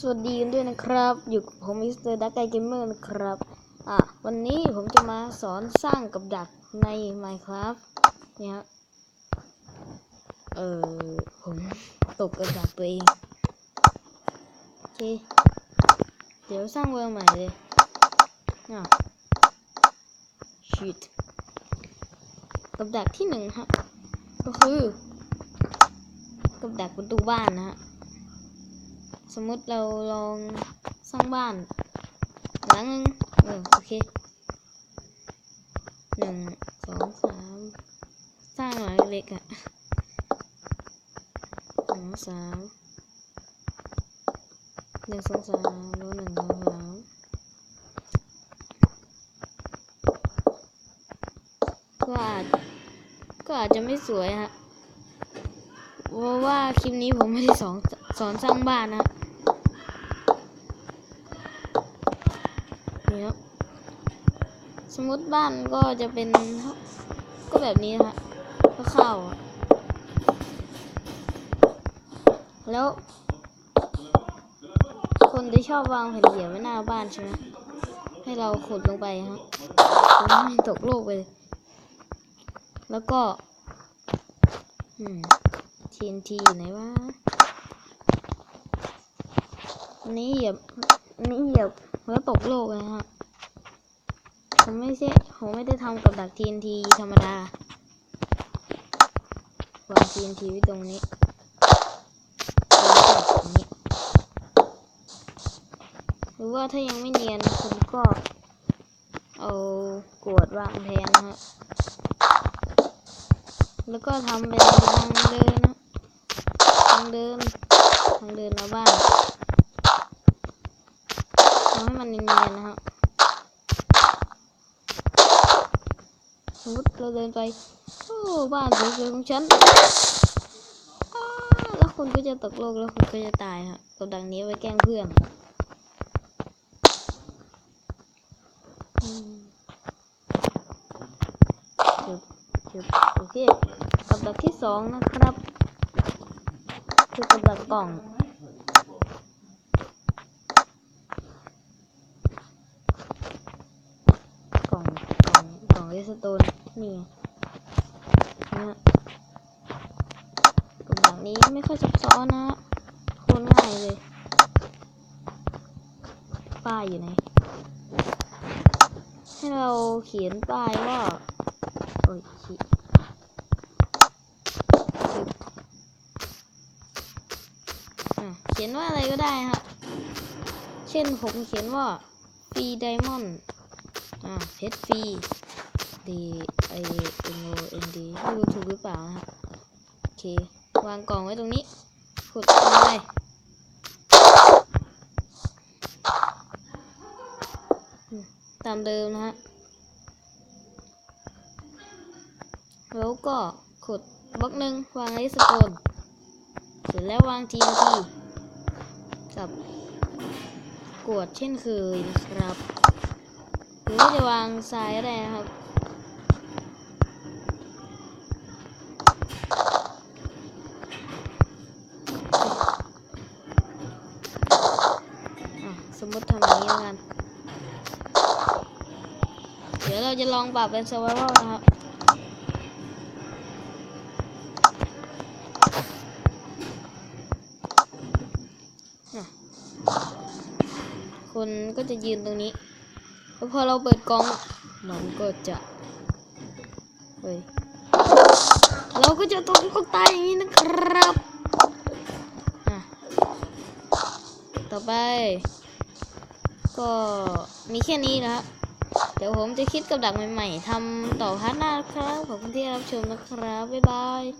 สวัสดีกันด้วยนะครับ อยู่กับผมมิสเตอร์ดักไกเกมเมอร์นะครับ อะ วันนี้ผมจะมาสอนสร้างกับดักใน Minecraft เนี่ย เออผมตกกับดักตัวเอง โอเค เดี๋ยวสร้างเวอร์ใหม่เลยอะ shit กับดักที่หนึ่งฮะ ก็คือ กับดักประตูบ้านนะฮะ สมมติเราลองสร้างบ้านหลังหนึ่งเออโอเคหนึ่งสองสามสร้างหลังเล็กอะ่ะสองสามหนึ่งสองสามแล้วหนึ่งสองสามก็อาจก็อาจจะไม่สวยฮะเพราะว่าคลิปนี้ผมไม่ได้สอนสอนสร้างบ้านนะ นี่ครับ สมมติบ้านก็จะเป็น ก็แบบนี้นะฮะก็เข้า แล้ว คนที่ชอบวางแผ่นเสียงไว้หน้าบ้านใช่ไหมให้เราขุดลงไปฮะไม่ตกโลกไป แล้วก็ TNT อยู่ไหนวะนี้เหยีย นนี้เหยียบแล้วตกโลกเลยฮะผมไม่ใช่ผมไม่ได้ทำกับดัก TNT ธรรมดาวาง TNT ไว้ตรงนี้ตรงนี้ หรือว่าถ้ายังไม่เนียนผมก็เอากวดวางแทนนะฮะแล้วก็ทำเป็นทางเดินนะทางเดิน ทางเดินมาบ้านทำให้มัน เนียนนะฮะสมมติเราเดินไปโอ้บ้านสวยๆของฉันแล้วคุณก็จะตกโลกแล้วคุณก็จะตายฮะกับดังนี้ไว้แกล้งเพื่อนจุดจุดโอเคกับดักที่สองนะครับ คือกับดักกล่อง กล่องกล่องกล่องเรสโต นี่นะฮะกับดักนี้ไม่ค่อยซับซ้อนนะโคนง่ายเลย ป้ายอยู่ไหน ให้เราเขียนป้ายว่า โอ้ยชิเขียนว่าอะไรก็ได้ฮะ เช่นผมเขียนว่าฟรีไดมอนด์อ่าเพชรฟรี D I N O N D ไม่รู้ถูกหรือเปล่านะครับโอเค วางกล่องไว้ตรงนี้ขุดไปอืมตามเดิมนะฮะ แล้วก็ขุดบล็อกหนึ่งวางไอสโตนเสร็จแล้ววาง TNT กับกวดเช่นเคยนะครับ หรือว่าจะวางทรายก็ได้นะครับ สมมติทำอย่างนี้แล้วกัน เดี๋ยวเราจะลองปรับเป็น survival นะครับคนก็จะยืนตรงนี้ แล้วพอเราเปิดกล่องมันก็จะเฮ้ยเราก็จะตกลงตายอย่างนี้นะครับอะต่อไป ก็มีแค่นี้นะเดี๋ยวผมจะคิดกับดักใหม่ ๆทำต่อพาร์ทหน้าครับ ขอบคุณที่รับชมนะครับ บ๊ายบาย